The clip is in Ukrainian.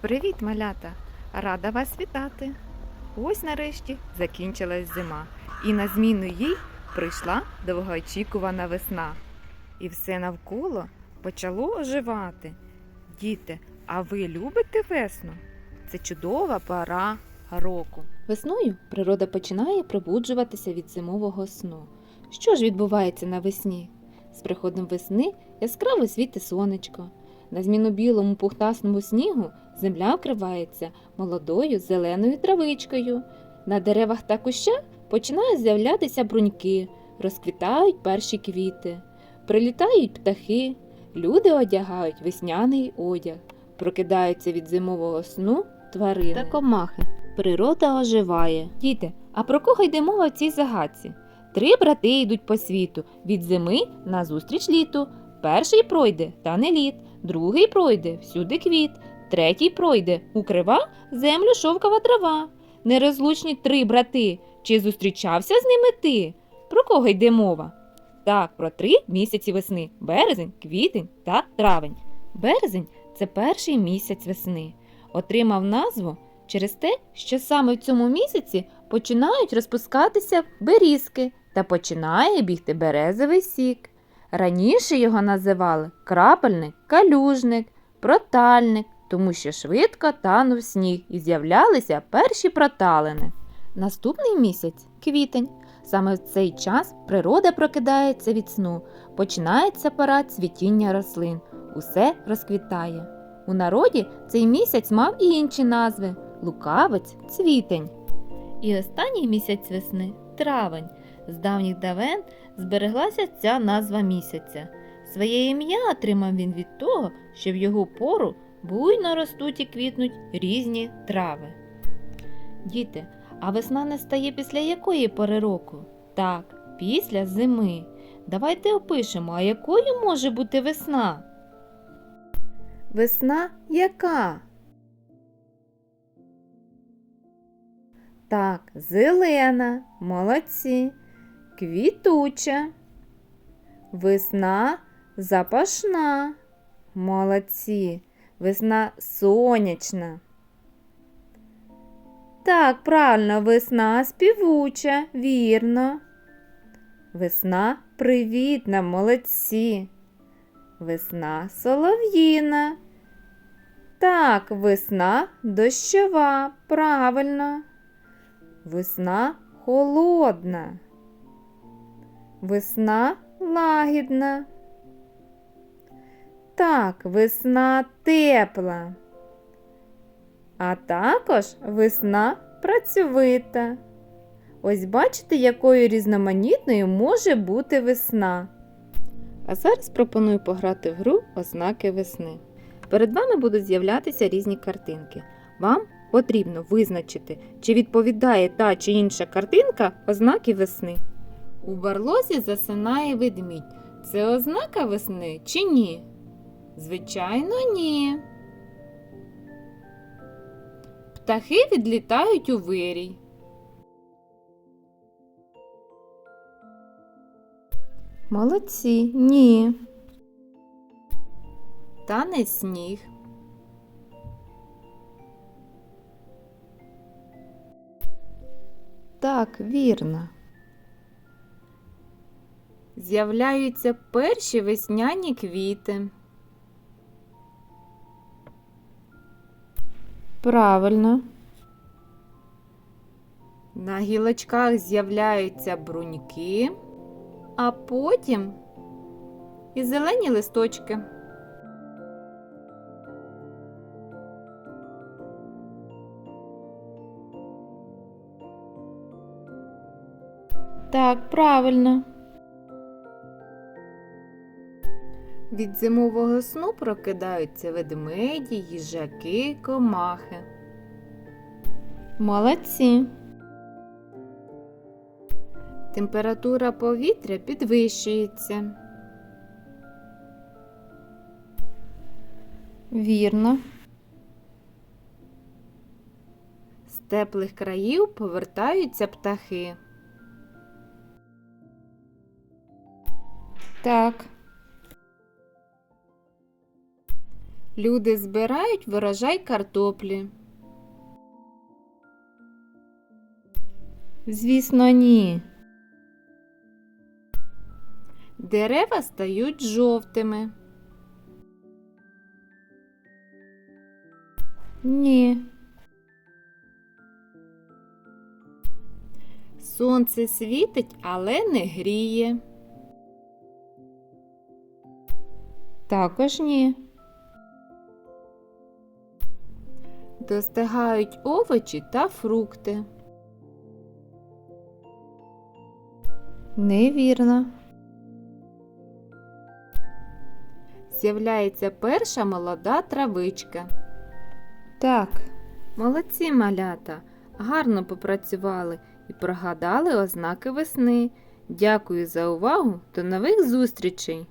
Привіт, малята! Рада вас вітати! Ось нарешті закінчилась зима, і на зміну їй прийшла довгоочікувана весна. І все навколо почало оживати. Діти, а ви любите весну? Це чудова пора року. Весною природа починає пробуджуватися від зимового сну. Що ж відбувається навесні? З приходом весни яскраво світить сонечко. На зміну білому пухтасному снігу земля вкривається молодою зеленою травичкою. На деревах та кущах починають з'являтися бруньки, розквітають перші квіти, прилітають птахи, люди одягають весняний одяг, прокидаються від зимового сну тварини та комахи. Природа оживає. Діти, а про кого йде мова в цій загадці? Три брати йдуть по світу від зими назустріч літу. Перший пройде та не літ, другий пройде всюди квіт, третій пройде укрива землю шовкова трава. Нерозлучні три брати. Чи зустрічався з ними ти? Про кого йде мова? Так, про три місяці весни березень, квітень та травень. Березень це перший місяць весни. Отримав назву через те, що саме в цьому місяці починають розпускатися берізки та починає бігти березовий сік. Раніше його називали крапельник, калюжник, протальник, тому що швидко танув сніг і з'являлися перші проталини. Наступний місяць квітень. Саме в цей час природа прокидається від сну, починається пора цвітіння рослин, усе розквітає. У народі цей місяць мав і інші назви лукавець, цвітень. І останній місяць весни травень. З давніх давен збереглася ця назва місяця. Своє ім'я отримав він від того, що в його пору буйно ростуть і квітнуть різні трави. Діти, а весна настає після якої пори року? Так, після зими. Давайте опишемо, а якою може бути весна? Весна яка? Так, зелена, молодці, квітуча, весна запашна, молодці, весна сонячна. Так, правильно, весна співуча, вірно. Весна привітна, молодці. Весна солов'їна. Так, весна дощова, правильно. Весна холодна. Весна лагідна. Так, весна тепла. А також весна працьовита. Ось бачите, якою різноманітною може бути весна. А зараз пропоную пограти в гру ознаки весни. Перед вами будуть з'являтися різні картинки. Вам потрібно визначити, чи відповідає та чи інша картинка ознаки весни. У барлозі засинає ведмідь. Це ознака весни чи ні? Звичайно, ні. Птахи відлітають у вирій. Молодці, ні. Тане сніг. Так, вірно. З'являються перші весняні квіти. Правильно. На гілочках з'являються бруньки, а потім і зелені листочки. Так, правильно. Від зимового сну прокидаються ведмеді, їжаки, комахи. Молодці. Температура повітря підвищується. Вірно. З теплих країв повертаються птахи. Так. Люди збирають врожай картоплі. Звісно, ні. Дерева стають жовтими. Ні. Сонце світить, але не гріє. Також ні. Достигають овочі та фрукти. Невірно. З'являється перша молода травичка. Так. Молодці малята, гарно попрацювали і прогадали ознаки весни. Дякую за увагу. До нових зустрічей!